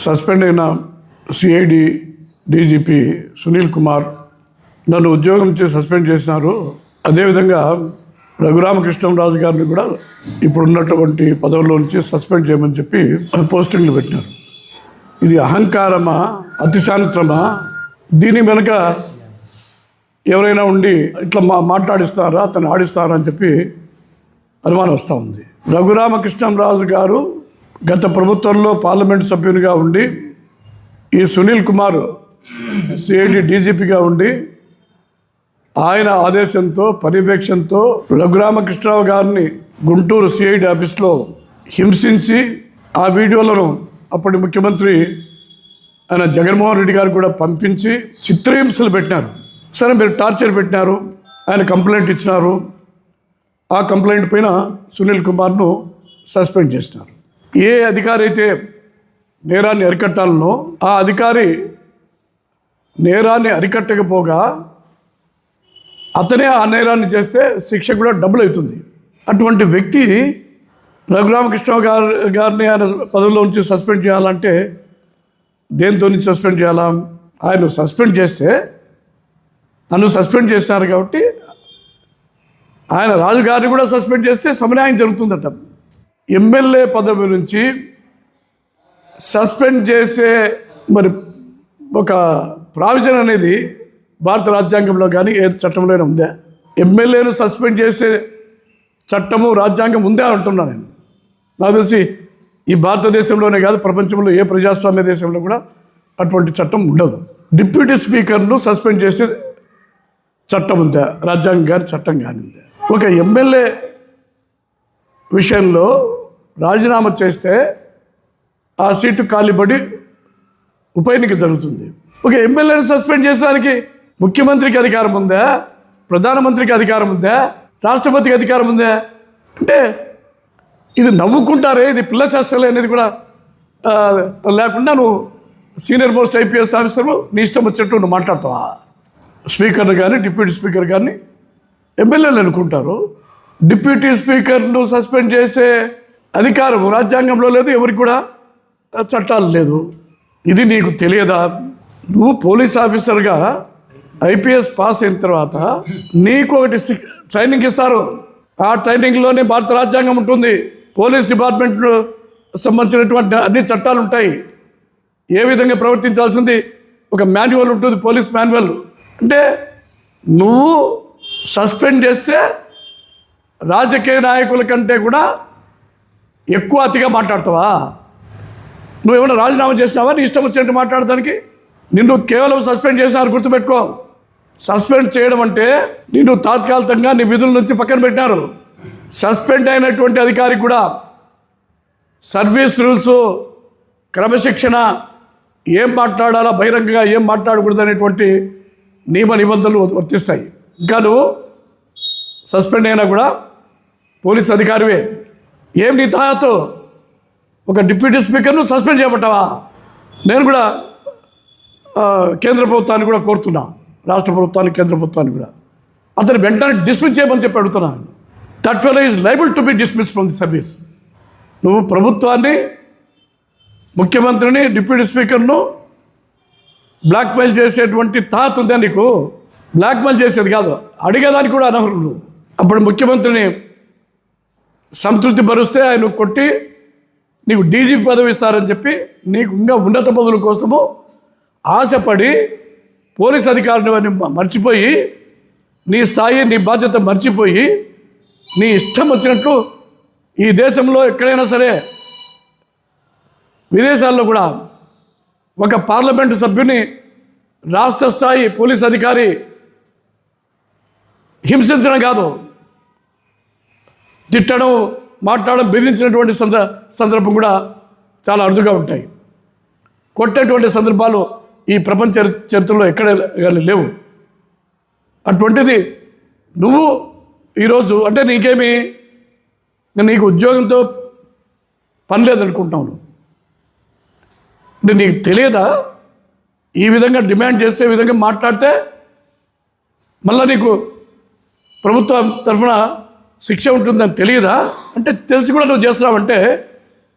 Suspend అయిన CID DGP Sunil Kumar నన్ను ఉద్యోగం చేసి సస్పెండ్ చేసినారు. అదేవిధంగా రఘురామకృష్ణరాజు గారిని కూడా ఇప్పుడు ఉన్నటువంటి పదవుల్లో నుంచి సస్పెండ్ చేయమని చెప్పి పోస్టింగ్లు పెట్టినారు. ఇది అహంకారమా? అతిశాంతమా? దీని వెనుక ఎవరైనా ఉండి ఇట్లా మా మాట్లాడిస్తారా? అతను ఆడిస్తారా అని చెప్పి అనుమానం వస్తూ ఉంది. రఘురామకృష్ణరాజు గారు గత ప్రభుత్వంలో పార్లమెంట్ సభ్యునిగా ఉండి ఈ సునీల్ కుమార్ సిఐడి డీజీపీగా ఉండి ఆయన ఆదేశంతో పర్యవేక్షణతో రఘురామకృష్ణరావు గారిని గుంటూరు సిఐడి ఆఫీస్లో హింసించి ఆ వీడియోలను అప్పటి ముఖ్యమంత్రి ఆయన జగన్మోహన్ రెడ్డి గారు కూడా పంపించి చిత్రహింసలు పెట్టినారు. సరే మీరు టార్చర్ పెట్టినారు ఆయన కంప్లైంట్ ఇచ్చినారు. ఆ కంప్లైంట్ పైన సునీల్ కుమార్ను సస్పెండ్ చేసినారు. ఏ అధికారి అయితే నేరాన్ని అరికట్టాలనో ఆ అధికారి నేరాన్ని అరికట్టకపోగా అతనే ఆ నేరాన్ని చేస్తే శిక్ష కూడా డబుల్ అవుతుంది. అటువంటి వ్యక్తి రఘురామకృష్ణ గారు గారిని ఆయన పదవిలో ఉంచి సస్పెండ్ చేయాలంటే దేంతో నుంచి సస్పెండ్ చేయాలా? ఆయన సస్పెండ్ చేస్తే నన్ను సస్పెండ్ చేస్తారు కాబట్టి ఆయన రాజుగారిని కూడా సస్పెండ్ చేస్తే సమన్యాయం జరుగుతుందట. ఎమ్మెల్యే పదవి నుంచి సస్పెండ్ చేసే మరి ఒక ప్రావిజన్ అనేది భారత రాజ్యాంగంలో కానీ ఏ చట్టంలోనే ఉందా? ఎమ్మెల్యేను సస్పెండ్ చేసే చట్టము రాజ్యాంగం ఉందా అంటున్నా నేను. నాకు తెలిసి ఈ భారతదేశంలోనే కాదు ప్రపంచంలో ఏ ప్రజాస్వామ్య దేశంలో కూడా అటువంటి చట్టం ఉండదు. డిప్యూటీ స్పీకర్ను సస్పెండ్ చేసే చట్టం ఉందా? రాజ్యాంగం కానీ చట్టం కానీ ఉందా? ఒక ఎమ్మెల్యే విషయంలో రాజీనామా చేస్తే ఆ సీటు ఖాళీపడి ఉప ఎన్నిక జరుగుతుంది. ఒక ఎమ్మెల్యేని సస్పెండ్ చేసేదానికి ముఖ్యమంత్రికి అధికారం ఉందా? ప్రధానమంత్రికి అధికారం ఉందా? రాష్ట్రపతికి అధికారం ఉందా? అంటే ఇది నవ్వుకుంటారే ఇది పిల్ల చేష్టలే అనేది కూడా లేకుండా నువ్వు సీనియర్ మోస్ట్ ఐపీఎస్ ఆఫీసర్లు నీ ఇష్టం వచ్చినట్టు నువ్వు మాట్లాడతావా? స్పీకర్ని కానీ డిప్యూటీ స్పీకర్ కానీ ఎమ్మెల్యేలు అనుకుంటారు. డిప్యూటీ స్పీకర్ను సస్పెండ్ చేసే అధికారం రాజ్యాంగంలో లేదు ఎవరికి కూడా చట్టాలు లేదు. ఇది నీకు తెలియదా? నువ్వు పోలీస్ ఆఫీసర్గా ఐపీఎస్ పాస్ అయిన తర్వాత నీకు ఒకటి ట్రైనింగ్ ఇస్తారు. ఆ ట్రైనింగ్లోనే భారత రాజ్యాంగం ఉంటుంది. పోలీస్ డిపార్ట్మెంట్ సంబంధించినటువంటి అన్ని చట్టాలు ఉంటాయి. ఏ విధంగా ప్రవర్తించాల్సింది? ఒక మాన్యువల్ ఉంటుంది పోలీస్ మాన్యువల్. అంటే నువ్వు సస్పెండ్ చేస్తే రాజకీయ నాయకుల కంటే కూడా ఎక్కువ అతిగా మాట్లాడతావా? నువ్వు ఏమైనా రాజీనామా చేసినావా? నీ ఇష్టం వచ్చినట్టు మాట్లాడడానికి? నిన్ను కేవలం సస్పెండ్ చేసినారు గుర్తుపెట్టుకో. సస్పెండ్ చేయడం అంటే నిన్ను తాత్కాలికంగా నీ విధుల నుంచి పక్కన పెట్టినారు. సస్పెండ్ అయినటువంటి అధికారి కూడా సర్వీస్ రూల్స్ క్రమశిక్షణ ఏం మాట్లాడాలా బహిరంగంగా ఏం మాట్లాడకూడదు అనేటువంటి నియమ నిబంధనలు వర్తిస్తాయి. ఇంకా నువ్వు సస్పెండ్ అయినా కూడా పోలీస్ అధికారివే. ఏం నీ తాతో ఒక డిప్యూటీ స్పీకర్ను సస్పెండ్ చేయబట్టావా నేను కూడా కేంద్ర ప్రభుత్వాన్ని కూడా కోరుతున్నా. రాష్ట్ర ప్రభుత్వాన్ని కేంద్ర ప్రభుత్వాన్ని కూడా. అతను వెంటనే డిస్మిస్ చేయమని చెప్పి అడుగుతున్నాను that fellow is liable to be dismiss from the service నువ్వు ప్రభుత్వాన్ని ముఖ్యమంత్రిని డిప్యూటీ స్పీకర్ను బ్లాక్మెయిల్ చేసేటువంటి తాత ఉందా నీకు? బ్లాక్మెయిల్ చేసేది కాదు. అడిగేదానికి కూడా అనర్హులు. అప్పుడు ముఖ్యమంత్రిని సంతృప్తి పరుస్తే ఆయన కొట్టి నీకు డీజీపీ పదవి ఇస్తారని చెప్పి నీకు ఇంకా ఉన్నత పదవుల కోసము ఆశపడి పోలీస్ అధికారిని మర్చిపోయి నీ స్థాయి నీ బాధ్యత మర్చిపోయి నీ ఇష్టం వచ్చినట్లు ఈ దేశంలో ఎక్కడైనా సరే విదేశాల్లో కూడా ఒక పార్లమెంటు సభ్యుని రాష్ట్ర స్థాయి పోలీస్ అధికారి హింసించడం కాదు. తిట్టడం మాట్లాడడం బెదిరించినటువంటి సంద సందర్భం కూడా చాలా అరుదుగా ఉంటాయి. కొట్టేటువంటి సందర్భాలు ఈ ప్రపంచ చరిత్రలో ఎక్కడ కానీ లేవు. అటువంటిది నువ్వు ఈరోజు అంటే నీకేమి నీకు ఉద్యోగంతో పని లేదనుకుంటున్నావు అంటే నీకు తెలియదా? ఈ విధంగా డిమాండ్ చేసే విధంగా మాట్లాడితే మళ్ళీ నీకు ప్రభుత్వం తరఫున శిక్ష ఉంటుందని తెలియదా? అంటే తెలిసి కూడా నువ్వు చేస్తున్నావంటే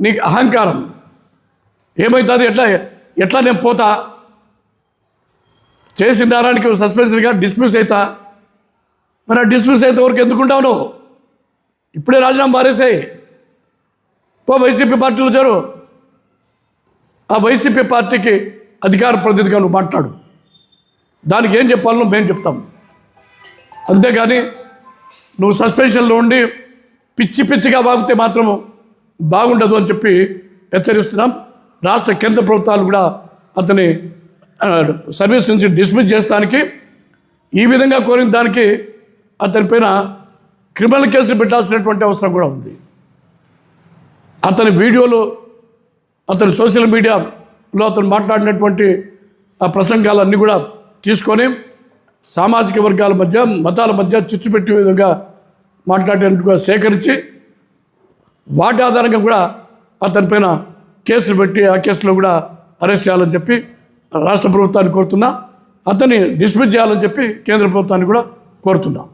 నీకు అహంకారం. ఏమవుతుంది ఎట్లా ఎట్లా నేను పోతా? చేసిన నేరానికి సస్పెన్షన్గా డిస్మిస్ అవుతా మరి ఆ డిస్మిస్ అయితే వరకు ఎందుకుంటావు నువ్వు? ఇప్పుడే రాజీనామా మారేసాయి. పో వైసీపీ పార్టీలో చేరు ఆ వైసీపీ పార్టీకి అధికార ప్రతినిధిగా నువ్వు మాట్లాడు. దానికి ఏం చెప్పాలో మేము చెప్తాం. అంతేగాని నువ్వు సస్పెన్షన్లో ఉండి పిచ్చి పిచ్చిగా వాగితే మాత్రము బాగుండదు అని చెప్పి హెచ్చరిస్తున్నాం. రాష్ట్ర కేంద్ర ప్రభుత్వాలు కూడా అతని సర్వీస్ నుంచి డిస్మిస్ చేస్తానికి ఈ విధంగా కోరిన దానికి అతని పైన క్రిమినల్ కేసులు పెట్టాల్సినటువంటి అవసరం కూడా ఉంది. అతని వీడియోలు అతని సోషల్ మీడియాలో అతను మాట్లాడినటువంటి ఆ ప్రసంగాలన్నీ కూడా తీసుకొని సామాజిక వర్గాల మధ్య మతాల మధ్య చిచ్చు పెట్టే విధంగా మాట్లాడేందుకు సేకరించి వాటి ఆధారంగా కూడా అతని పైన కేసులు పెట్టి ఆ కేసులో కూడా అరెస్ట్ చేయాలని చెప్పి రాష్ట్ర ప్రభుత్వాన్ని కోరుతున్నా. అతన్ని డిస్మిస్ చేయాలని చెప్పి కేంద్ర ప్రభుత్వాన్ని కూడా కోరుతున్నాం.